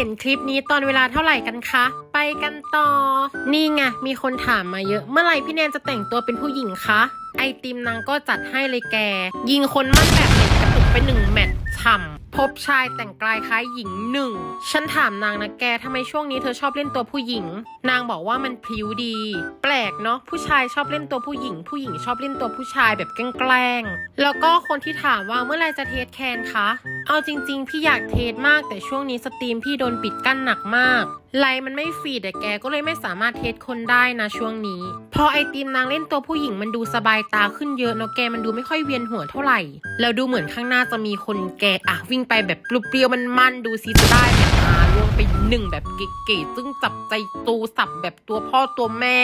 ห็นคลิปนี้ตอนเวลาเท่าไหร่กันคะ ไปกันต่อ นี่ไงมีคนถามมาเยอะ เมื่อไหร่พี่แนนจะแต่งตัวเป็นผู้หญิงคะ ไอติมนางก็จัดให้เลยแก ยิงคนมั่นแบบเน็ตกระตุกไปหนึ่งแมตช์ฉ่ำ พบชายแต่งกายคล้ายหญิงหนึ่ง ฉันถามนางนะแกทำไมช่วงนี้เธอชอบเล่นตัวผู้หญิง นางบอกว่ามันพิ้วดี แปลกเนาะผู้ชายชอบเล่นตัวผู้หญิง ผู้หญิงชอบเล่นตัวผู้ชายแบบแกล้งๆแล้วก็คนที่ถามว่าเมื่อไรจะเทสแคนคะ เอาจริง ๆ พี่อยากเทสมากแต่ช่วงนี้สตรีมพี่โดนปิดกั้นหนักมากไลน์มันไม่ฟีดแต่แกก็เลยไม่สามารถเทสคนได้นะช่วงนี้ พอไอติมนางเล่นตัวผู้หญิงมันดูสบายตาขึ้นเยอะเนาะแกมันดูไม่ค่อยเวียนหัวเท่าไหร่ แล้วดูเหมือนข้างหน้าจะมีคนแกอะวิ่งไปแบบปลุกเปรี้ยวมันมันดูซิจะได้แบบอาลวงไปหนึ่งแบบเก๋ๆซึ่งจับใจตูสับแบบตัวพ่อตัวแม่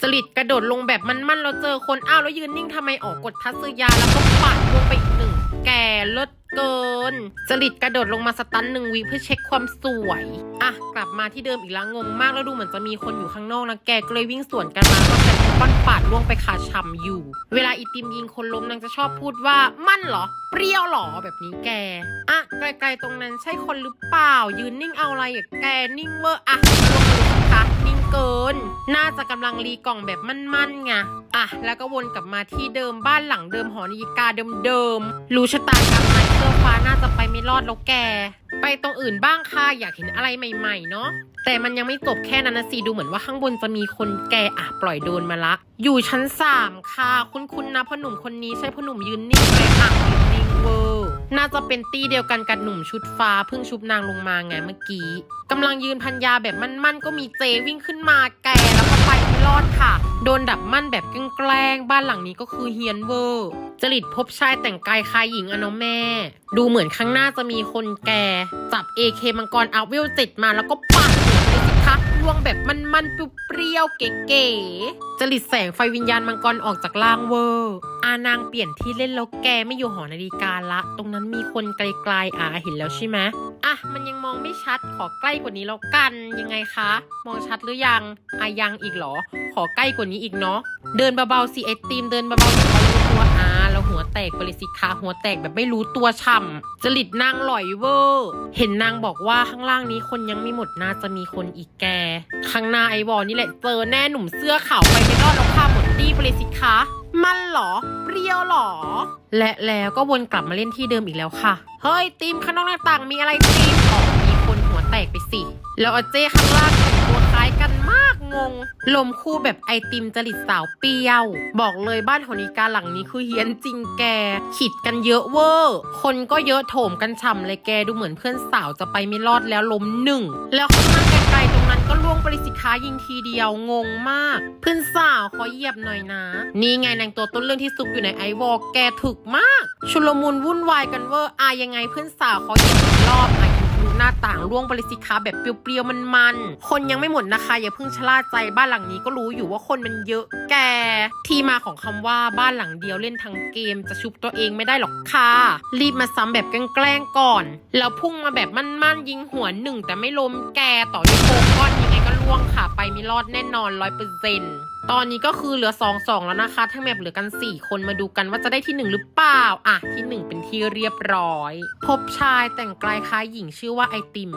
จริตกระโดดลงแบบมันๆเราเจอคนอ้าวแล้วยืนนิ่งทำไมออกกดทัศยาแล้วก็ปัดลงไป แกเลิศเกินจริตกระโดดลงมาสตันหนึ่งวิเพื่อเช็คความสวย อะ กลับมาที่เดิมอีกแล้วงงมากแล้วดูเหมือนจะมีคนอยู่ข้างนอกนะแกก็เลยวิ่งสวนกันมาก็ใช้ก้อนปาดล่วงไปขาช่ำอยู่ เวลาอีติมยิงคนล้มนางจะชอบพูดว่ามั่นเหรอ เปรี้ยวเหรอแบบนี้แก อะไกลๆตรงนั้นใช่คนหรือเปล่า ยืนนิ่งเอาอะไรอะแกนิ่งเวอร์อะลง น่าจะกำลังรีกล่องแบบมั่นๆไงอะแล้วก็วนกลับมาที่เดิมบ้านหลังเดิมหอนาฬิกาเดิมๆรู้ชะตากรรมไหมเสื้อฟ้าน่าจะไปไม่รอดแล้วแก ไปตรงอื่นบ้างค่ะอยากเห็นอะไรใหม่ๆเนาะแต่มันยังไม่จบแค่นั้นนะสิดูเหมือนว่าข้างบนจะมีคนแกอะปล่อยโดนมาละ อยู่ชั้นสามค่ะ คุ้นๆนะพ่อหนุ่มคนนี้ใช่พ่อหนุ่มยืนนิ่งไหมอะยืนนิ่งเวอร์ น่าจะเป็นตีเดียวกันกับหนุ่มชุดฟ้าเพิ่งชุบนางลงมาไงเมื่อกี้กำลังยืนพันยาแบบมั่นๆก็มีเจวิ่งขึ้นมาแกแล้วก็ไปไม่รอดค่ะ โดนดับมั่นแบบแกล้งบ้านหลังนี้ก็คือเฮียนเวอร์จริตพบชายแต่งกายคล้ายหญิงอะเนาะแม่ ดูเหมือนข้างหน้าจะมีคนแก่จับ AK มังกรอัพเวลเจ็ดมาแล้วก็ปัดหั วงแบบมันๆเปรี้ยวเก๋ๆจริตแสงไฟวิญญาณมังกรออกจากล่างเวอร์อานางเปลี่ยนที่เล่นแล้วแกไม่อยู่หอนาฬิกาละ ตรงนั้นมีคนไกลๆอะเห็นแล้วใช่ไหมอะมันยังมองไม่ชัดขอใกล้กว่านี้แล้วกันยังไงคะ มองชัดหรือยังอะยังอีกเหรอ ขอใกล้กว่านี้อีกเนาะเดินเบาๆสิไอตีมเดินเบาๆ ตกไปเลยสิคะหัวแตกแบบไม่รู้ตัวช่ำจริตนางหลอยเวอร์เห็นนางบอกว่าข้างล่างนี้คนยังไม่หมดน่าจะมีคนอีกแก ข้างหน้าไอวอลนี่แหละเจอแน่หนุ่มเสื้อขาวไปไม่รอดแล้วค่ะหมดตีไปเลยสิคะมันเหรอ เปรี้ยวเหรอ และแล้วก็วนกลับมาเล่นที่เดิมอีกแล้วค่ะ เฮ้ยตีมข้างนอกหน้าต่างมีอะไรตีมอ๋อมีคนหัวแตกไปสิ แล้วอเจ้ข้างล่าง งง ลมคู่แบบไอติมจริตสาวเปรี้ยว บอกเลยบ้านหอนิกาหลังนี้คือเฮี้ยนจริงแก ขิดกันเยอะเวอร์ คนก็เยอะโถมกันฉ่ำเลยแกดูเหมือนเพื่อนสาวจะไปไม่รอดแล้วล้มหนึ่ง แล้วข้างหน้าไกลๆตรงนั้นก็ล่วงปริสิค้ายิงทีเดียวงงมาก เพื่อนสาวขอเหยียบหน่อยนะ นี่ไงนางตัวต้นเรื่องที่ซุกอยู่ในไอวอลแกถึกมาก ชุลมุนวุ่นวายกันเวอร์อายังไงเพื่อนสาวขอเหยียบอีกรอบ หน้าต่างล่วงปริสิคาแบบเปรี้ยวๆมันๆ คนยังไม่หมดนะคะ อย่าเพิ่งชะล่าใจบ้านหลังนี้ก็รู้อยู่ว่าคนมันเยอะแก ที่มาของคำว่าบ้านหลังเดียวเล่นทั้งเกม จะชุบตัวเองไม่ได้หรอกค่ะรีบมาซ้ำแบบแกล้งๆก่อน แล้วพุ่งมาแบบมั่นๆยิงหัวหนึ่งแต่ไม่ล้มแกต่อด้วยโคก้อนยังไงก็ล่วงค่ะไปไม่รอดแน่นอนร้อยเปอร์เซ็นต์ ตอนนี้ก็คือเหลือ2อสองแล้วนะคะทั้งแมปเหลือกัน 4 คนมาดูกันว่าจะได้ที่ 1 หรือเปล่า อะ ที่ 1 เป็นที่เรียบร้อย พบชายแต่งกลายคล้ายหญิงชื่อว่าไอติม